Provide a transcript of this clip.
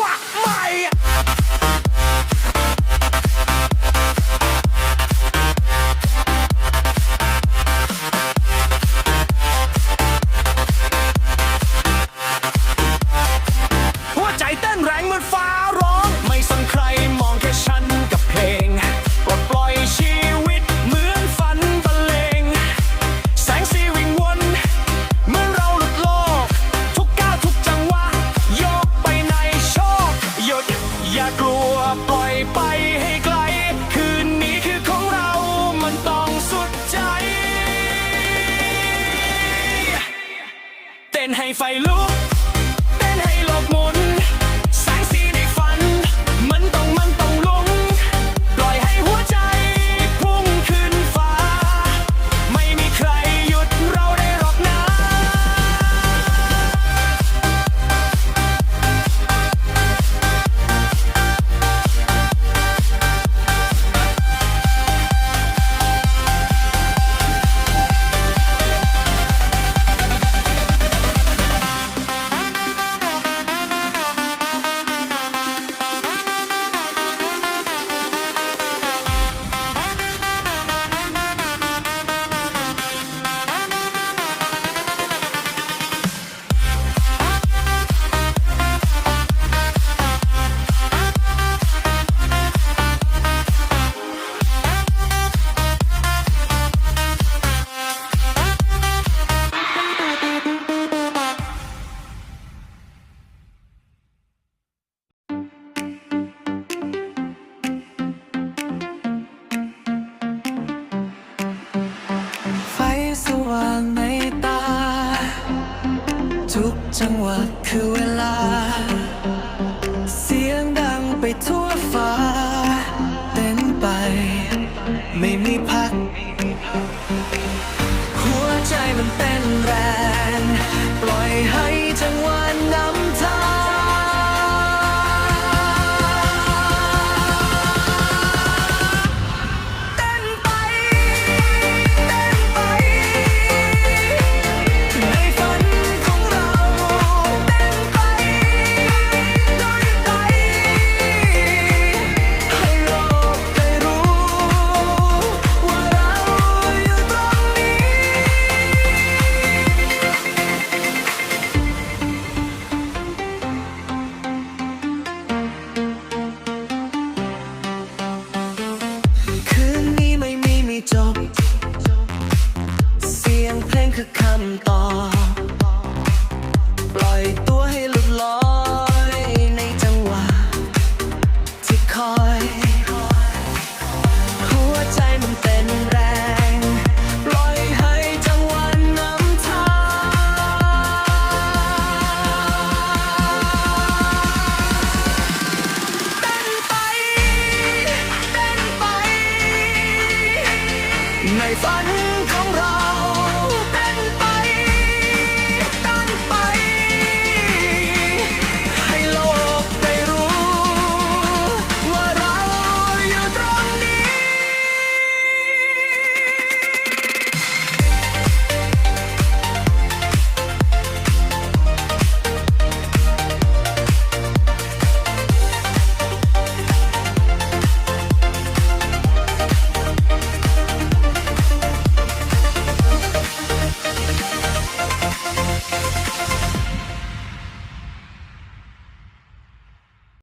What? My ให้ไฟลุก จังหวะคือเวลา เสียงดังไปทั่วฟ้า เต้นไป ไม่มีพัก หัวใจมันเต้น ในฝันของเรา